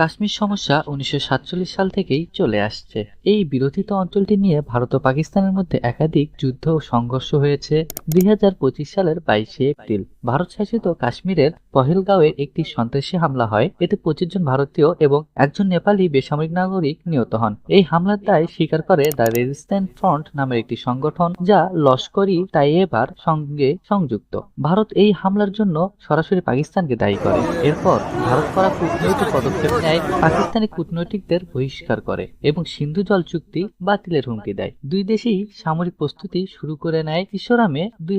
কাশ্মীর সমস্যা উনিশশো সাতচল্লিশ সাল থেকেই চলে আসছে। এই বিরোধিত অঞ্চলটি নিয়ে ভারত ও পাকিস্তানের মধ্যে একাধিক যুদ্ধ ও সংঘর্ষ হয়েছে দুই হাজার পঁচিশ সালের বাইশে এপ্রিল। ভারত শাসিত কাশ্মীরের পহেলগাঁওয়ে একটি সন্ত্রাসী হামলা হয়। এতে পঁচিশ জন ভারতীয় এবং একজন নেপালি বেসামরিক নাগরিক নিহত হন। এই হামলার দায় স্বীকার করে দ্য রেজিস্ট্যান্ট ফ্রন্ট নামের একটি সংগঠন যা লস্করি তাইয়েবার সঙ্গে সংযুক্ত। ভারত এই হামলার জন্য সরাসরি পাকিস্তানকে দায়ী করে। এরপর ভারত করা কূটনৈতিক পদক্ষেপ নেয় পাকিস্তানি কূটনৈতিকদের বহিষ্কার করে এবং সিন্ধু জল চুক্তি বাতিলের হুমকি দেয়। দুই দেশেই সামরিক প্রস্তুতি শুরু করে নেয় ইসরামে দুই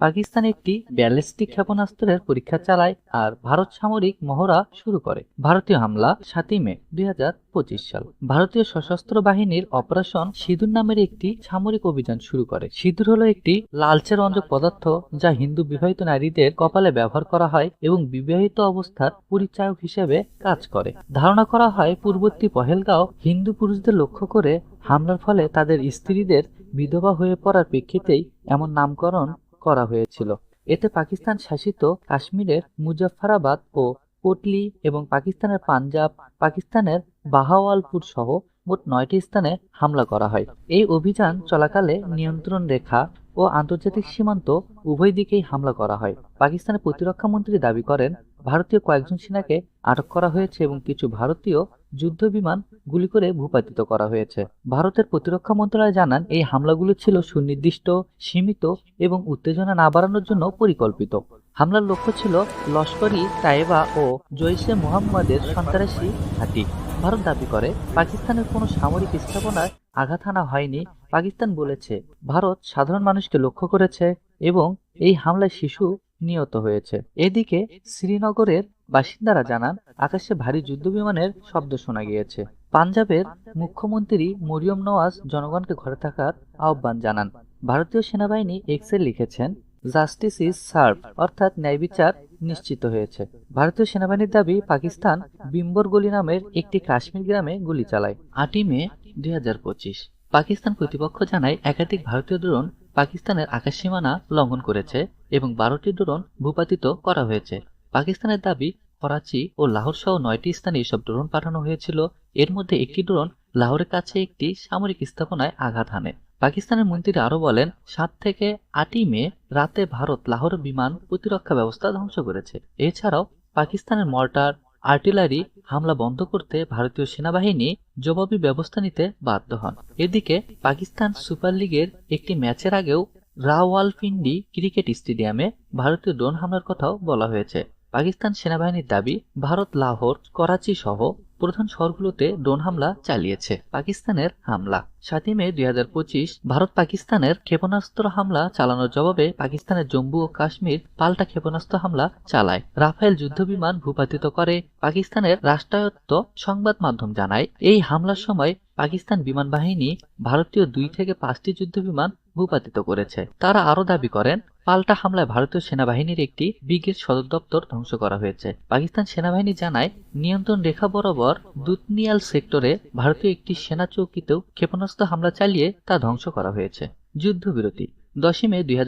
পাকিস্তান একটি ব্যালিস্টিক ক্ষেপণাস্ত্রের পরীক্ষা চালায় আর ভারত সামরিক মহড়া শুরু করে। ভারতীয় হামলা, সাতই মে, দুই হাজার পঁচিশ সাল। ভারতীয় সশস্ত্র বাহিনীর অপারেশন সিঁদুর নামের একটি সামরিক অভিযান শুরু করে। সিঁদুর হলো একটি লালচে রঞ্জক পদার্থ যা হিন্দু বিবাহিত নারীদের কপালে ব্যবহার করা হয় এবং বিবাহিত অবস্থার পরিচায়ক হিসেবে কাজ করে। ধারণা করা হয়, পূর্ববর্তী পহেলগাঁও হিন্দু পুরুষদের লক্ষ্য করে হামলার ফলে তাদের স্ত্রীদের বিধবা হয়ে পড়ার প্রেক্ষিতেই এমন নামকরণ করা হয়েছিল। এতে পাকিস্তান শাসিত কাশ্মীরের মুজাফফরাবাদ ও কোটলি এবং পাকিস্তানের পাঞ্জাব, পাকিস্তানের বাহাওয়ালপুর সহ মোট নয়টি স্থানে হামলা করা হয়। এই অভিযান চলাকালে নিয়ন্ত্রণ রেখা ও আন্তর্জাতিক সীমান্ত উভয় দিকেই হামলা করা হয়। পাকিস্তানের প্রতিরক্ষা মন্ত্রী দাবি করেন, ভারতীয় কয়েকজন সেনাকে আটক করা হয়েছে এবং কিছু ভারতীয় যুদ্ধ বিমান গুলি করে ভূপাতিত করা হয়েছে। ভারতের প্রতিরক্ষা মন্ত্রণালয় জানান, এই হামলাগুলো ছিল সুনির্দিষ্ট, সীমিত এবং উত্তেজনা না বাড়ানোর জন্য পরিকল্পিত। হামলার লক্ষ্য ছিল লস্করি তাইবা ও জৈশে মুহাম্মদের সন্ত্রাসী ঘাঁটি। ভারত দাবি করে, পাকিস্তানের কোনো সামরিক স্থাপনায় আঘাত হানা হয়নি। পাকিস্তান বলেছে, ভারত সাধারণ মানুষকে লক্ষ্য করেছে এবং এই হামলায় শিশু নিহত হয়েছে। এদিকে শ্রীনগরের বাসিন্দারা জানান, আকাশে ভারী যুদ্ধবিমানের শব্দ শোনা গিয়েছে। পাঞ্জাবের মুখ্যমন্ত্রী মরিয়ম নওয়াজ জনগণকে ঘরে থাকার আহ্বান জানান। ভারতীয় সেনাবাহিনী এক্সে লিখেছেন, জাস্টিস ইজ সার্ভ অর্থাৎ ন্যায় বিচার নিশ্চিত হয়েছে। ভারতীয় সেনাবাহিনীর দাবি, পাকিস্তান বিম্বর গলি নামের একটি কাশ্মীর গ্রামে গুলি চালায়। আটই মে, দুই হাজার পঁচিশ। পাকিস্তান কর্তৃপক্ষ জানায়, একাধিক ভারতীয় ড্রোন পাকিস্তানের আকাশ সীমানা লঙ্ঘন করেছে এবং বারোটি ড্রোন ভূপাতিত করা হয়েছে। পাকিস্তানের দাবি, করাচি ও লাহোর সহ নয়টি স্থানে এসব ড্রোন পাঠানো হয়েছিল। এর মধ্যে একটি ড্রোন লাহোরের কাছে একটি সামরিক স্থাপনায় আঘাত হানে। পাকিস্তানের মন্ত্রী আরও বলেন, সাত থেকে আটই মে রাতে ভারত লাহোর বিমান প্রতিরক্ষা ব্যবস্থা ধ্বংস করেছে। এছাড়াও পাকিস্তানের মর্টার আর্টিলারি হামলা বন্ধ করতে ভারতীয় সেনাবাহিনী জবাবি ব্যবস্থা নিতে বাধ্য হন। এদিকে পাকিস্তান সুপার লিগের একটি ম্যাচের আগেও রাওয়ালপিন্ডি ক্রিকেট স্টেডিয়ামে ভারতীয় ড্রোন হামলার কথাও বলা হয়েছে। পাকিস্তান সেনাবাহিনীর দাবি ভারত লাহোর করাচি সহ প্রধান শহরগুলোতে ড্রোন হামলা চালিয়েছে পাকিস্তানের হামলা। সাতই মে দুই হাজার পঁচিশ ভারত পাকিস্তানের ক্ষেপণাস্ত্র হামলা চালানোর জবাবে পাকিস্তানের জম্মু ও কাশ্মীর পাল্টা ক্ষেপণাস্ত্র হামলা চালায়। রাফেল যুদ্ধবিমান ভূপাতিত করে পাকিস্তানের রাষ্ট্রায়ত্ত সংবাদ মাধ্যম জানায়। এই হামলার সময় পাকিস্তান বিমান বাহিনী ভারতীয় দুই থেকে পাঁচটি যুদ্ধবিমান ভূপাতিত করেছে। তারা আরও দাবি করেন, পাল্টা হামলায় ভারতীয় সেনাবাহিনীর একটি ব্রিগেড সদর দপ্তর ধ্বংস করা হয়েছে। পাকিস্তান সেনাবাহিনী জানায়, নিয়ন্ত্রণ রেখা বরাবর দুতনিয়াল সেক্টরে ভারতীয় একটি সেনা চৌকিতেও ক্ষেপণাস্ত্র হামলা চালিয়ে তা ধ্বংস করা হয়েছে। যুদ্ধবিরতি। দশই মে দুই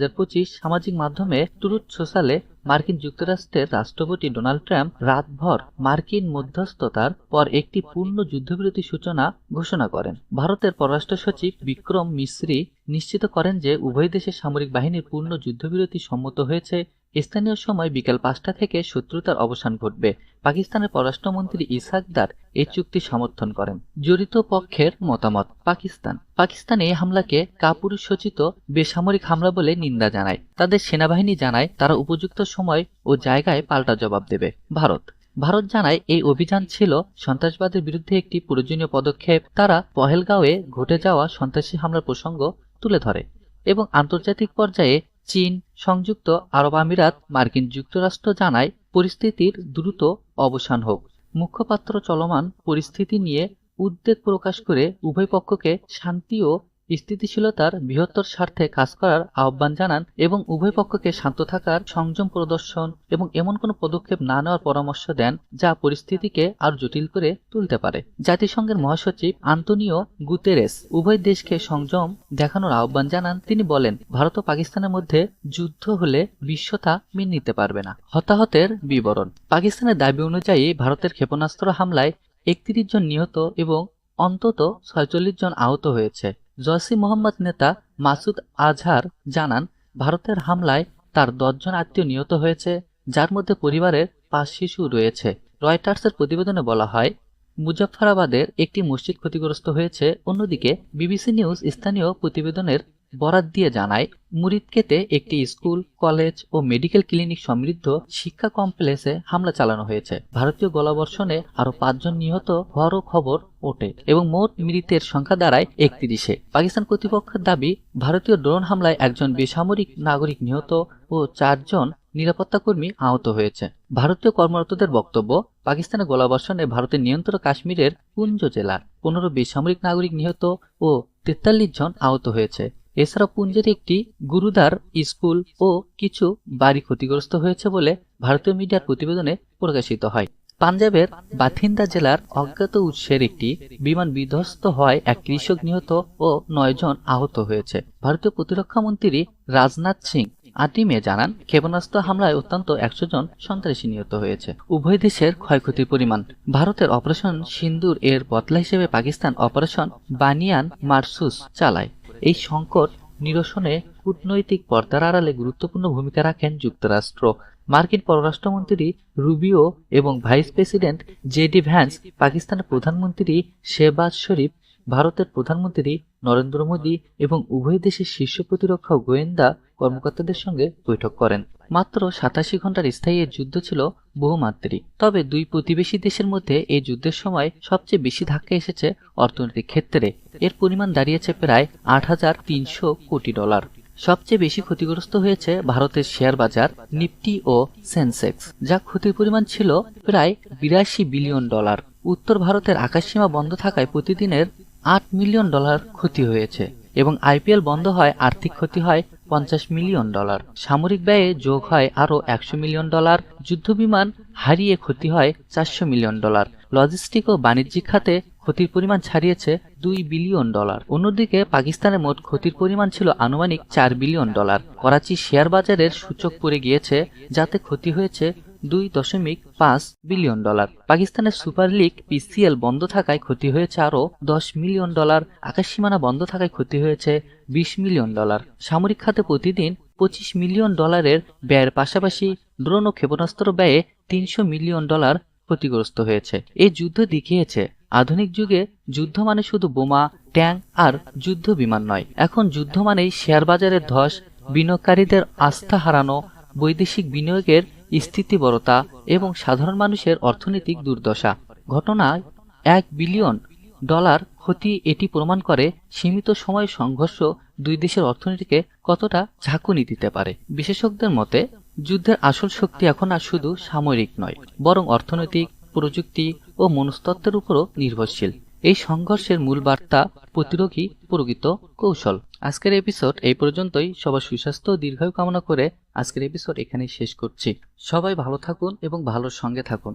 সামাজিক মাধ্যমে টুরুট সোশ্যালে মার্কিন যুক্তরাষ্ট্রের রাষ্ট্রপতি ডোনাল্ড ট্রাম্প রাতভর মার্কিন মধ্যস্থতার পর একটি পূর্ণ যুদ্ধবিরতি সূচনা ঘোষণা করেন। ভারতের পররাষ্ট্র সচিব বিক্রম মিশ্রি নিশ্চিত করেন যে উভয় দেশের সামরিক বাহিনীর পূর্ণ যুদ্ধবিরতি সম্মত হয়েছে স্থানীয় সময় বিকেল পাঁচটা থেকে শত্রুতার অবসান ঘটবে। পাকিস্তানের পররাষ্ট্রমন্ত্রী ইসাকদার এই চুক্তি সমর্থন করেন। জড়িত পক্ষের মতামত, পাকিস্তান। পাকিস্তান এই হামলাকে কাপুরুষোচিত, বেসামরিক হামলা বলে নিন্দা জানায়। তাদের সেনাবাহিনী জানায় তারা উপযুক্ত সময় ও জায়গায় পাল্টা জবাব দেবে। ভারত। ভারত জানায় এই অভিযান ছিল সন্ত্রাসবাদের বিরুদ্ধে একটি প্রয়োজনীয় পদক্ষেপ। তারা পহেলগাঁওয়ে ঘটে যাওয়া সন্ত্রাসী হামলার প্রসঙ্গ তুলে ধরে এবং আন্তর্জাতিক পর্যায়ে চীন, সংযুক্ত আরব আমিরাত, মার্কিন যুক্তরাষ্ট্র জানায় পরিস্থিতির দ্রুত অবসান হোক। মুখপাত্র চলমান পরিস্থিতি নিয়ে উদ্বেগ প্রকাশ করে উভয় পক্ষকে শান্তি ও স্থিতিশীলতার বৃহত্তর স্বার্থে কাজ করার আহ্বান জানান এবং উভয় পক্ষকে শান্ত থাকার সংযম প্রদর্শন এবং এমন কোনো পদক্ষেপ না নেওয়ার পরামর্শ দেন যা পরিস্থিতিকে আরও জটিল করে তুলতে পারে। জাতিসংঘের মহাসচিব আন্তনিও গুতেরেস উভয় দেশকে সংযম দেখানোর আহ্বান জানান। তিনি বলেন, ভারত ও পাকিস্তানের মধ্যে যুদ্ধ হলে বিশ্ব তা মেনে নিতে পারবে না। হতাহতের বিবরণ। পাকিস্তানের দাবি অনুযায়ী ভারতের ক্ষেপণাস্ত্র হামলায় একত্রিশ জন নিহত এবং অন্তত ছয়চল্লিশ জন আহত হয়েছে। জয়সি মোহাম্মদ নেতা মাসুদ আজহার জানান, ভারতের হামলায় তার দশজন আত্মীয় নিহত হয়েছে, যার মধ্যে পরিবারের পাঁচ শিশু রয়েছে। রয়টার্সের প্রতিবেদনে বলা হয়, মুজফফরাবাদের একটি মসজিদ ক্ষতিগ্রস্ত হয়েছে। অন্যদিকে বিবিসি নিউজ স্থানীয় প্রতিবেদনের বরাত দিয়ে জানায় মুরিদকেতে একটি স্কুল, কলেজ ও মেডিকেল ক্লিনিক সমৃদ্ধ শিক্ষা কমপ্লেক্সে হামলা চালানো হয়েছে। ভারতীয় গোলাবর্ষণে আরও পাঁচজন নিহত হওয়ারও খবর ওঠে এবং মোট মৃতের সংখ্যা দাঁড়ায় একত্রিশে। পাকিস্তান কর্তৃপক্ষের দাবি, ভারতীয় ড্রোন হামলায় একজন বেসামরিক নাগরিক নিহত ও চারজন নিরাপত্তা কর্মী আহত হয়েছে। ভারতীয় কর্মরতদের বক্তব্য, পাকিস্তানের গোলাবর্ষণে ভারতের নিয়ন্ত্রণ কাশ্মীরের পুঞ্জ জেলার পনেরো বেসামরিক নাগরিক নিহত ও তেতাল্লিশ জন আহত হয়েছে। এছাড়া পুঞ্জের একটি গুরুদার স্কুল ও কিছু বাড়ি ক্ষতিগ্রস্ত হয়েছে বলে ভারতীয় মিডিয়ার প্রতিবেদনে প্রকাশিত হয়। পাঞ্জাবের বাথিন্দা জেলার অজ্ঞাত উৎসের একটি বিমান বিধ্বস্ত হওয়ায় এক কৃষক নিহত ও নয় জন আহত হয়েছে। ভারতীয় প্রতিরক্ষা মন্ত্রী রাজনাথ সিং আটি মে জানান, ক্ষেপণাস্ত্র হামলায় অত্যন্ত একশো জন সন্ত্রাসী নিহত হয়েছে। উভয় দেশের ক্ষয়ক্ষতির পরিমাণ। ভারতের অপারেশন সিন্দুর এর বদলা হিসেবে পাকিস্তান অপারেশন বানিয়ান মারসুস চালায়। এই সংকট নিরসনে কূটনৈতিক পর্দার আড়ালে গুরুত্বপূর্ণ ভূমিকা রাখেন যুক্তরাষ্ট্র। মার্কিন পররাষ্ট্রমন্ত্রী রুবিও এবং ভাইস প্রেসিডেন্ট জেডি ভ্যান্স, পাকিস্তানের প্রধানমন্ত্রী শেহবাজ শরীফ, ভারতের প্রধানমন্ত্রী নরেন্দ্র মোদী এবং উভয় দেশের শীর্ষ প্রতিরক্ষা গোয়েন্দা কর্মকর্তাদের সঙ্গে বৈঠক করেন। মাত্র সাতাশি ঘণ্টার স্থায়ী যুদ্ধ ছিল বহুমাত্রিক তবে দুই প্রতিবেশী দেশের মধ্যে এই যুদ্ধের সময় সবচেয়ে বেশি ধাক্কা এসেছে অর্থনৈতিক ক্ষেত্রে। এর পরিমাণ দাঁড়িয়েছে প্রায় আট হাজার তিনশো কোটি ডলার। সবচেয়ে বেশি ক্ষতিগ্রস্ত হয়েছে ভারতের শেয়ার বাজার, নিফটি ও সেন্সেক্স, যা ক্ষতির পরিমাণ ছিল প্রায় বিরাশি বিলিয়ন ডলার। উত্তর ভারতের আকাশসীমা বন্ধ থাকায় প্রতিদিনের আট মিলিয়ন ডলার ক্ষতি হয়েছে এবং আইপিএল বন্ধ হয়, আর্থিক ক্ষতি হয় পঞ্চাশ মিলিয়ন ডলার। সামরিক ব্যয়ে যোগ হয় আরও একশো মিলিয়ন ডলার। যুদ্ধবিমান হারিয়ে ক্ষতি হয় চারশো মিলিয়ন ডলার। লজিস্টিক ও বাণিজ্যিক খাতে ক্ষতির পরিমাণ ছাড়িয়েছে দুই বিলিয়ন ডলার। অন্যদিকে পাকিস্তানের মোট ক্ষতির পরিমাণ ছিল আনুমানিক চার বিলিয়ন ডলার। করাচি শেয়ার বাজারের সূচক পড়ে গিয়েছে, যাতে ক্ষতি হয়েছে দুই দশমিক পাঁচ বিলিয়ন ডলার। পাকিস্তানের সুপার লিগ পিসিএল বন্ধ থাকায় ক্ষতি হয়েছে আরও দশ মিলিয়ন ডলার। আকাশসীমানা বন্ধ থাকায় ক্ষতি হয়েছে বিশ মিলিয়ন ডলার। সামরিক খাতে প্রতিদিন পঁচিশ মিলিয়ন ডলারের ব্যয়ের পাশাপাশি ড্রোন ও ক্ষেপণাস্ত্র ব্যয়ে তিনশো মিলিয়ন ডলার ক্ষতিগ্রস্ত হয়েছে। এই যুদ্ধ দেখিয়েছে, আধুনিক যুগে যুদ্ধ মানে শুধু বোমা, ট্যাঙ্ক আর যুদ্ধ বিমান নয়। এখন যুদ্ধ মানেই শেয়ার বাজারের ধস, বিনিয়োগকারীদের আস্থা হারানো, বৈদেশিক বিনিয়োগের স্থিতিবরতা এবং সাধারণ মানুষের অর্থনৈতিক দুর্দশা। ঘটনায় এক বিলিয়ন ডলার ক্ষতি এটি প্রমাণ করে সীমিত সময় সংঘর্ষ দুই দেশের অর্থনীতিকে কতটা ঝাঁকুনি দিতে পারে। বিশেষজ্ঞদের মতে, যুদ্ধের আসল শক্তি এখন আর শুধু সামরিক নয়, বরং অর্থনৈতিক, প্রযুক্তি ও মনস্তত্ত্বের উপরও নির্ভরশীল। এই সংঘর্ষের মূল বার্তা প্রতিরোধী প্রকৃত কৌশল। আজকের এপিসোড এই পর্যন্তই। সবার সুস্বাস্থ্য দীর্ঘায়ু কামনা করে আজকের এপিসোড এখানেই শেষ করছি। সবাই ভালো থাকুন এবং ভালোর সঙ্গে থাকুন।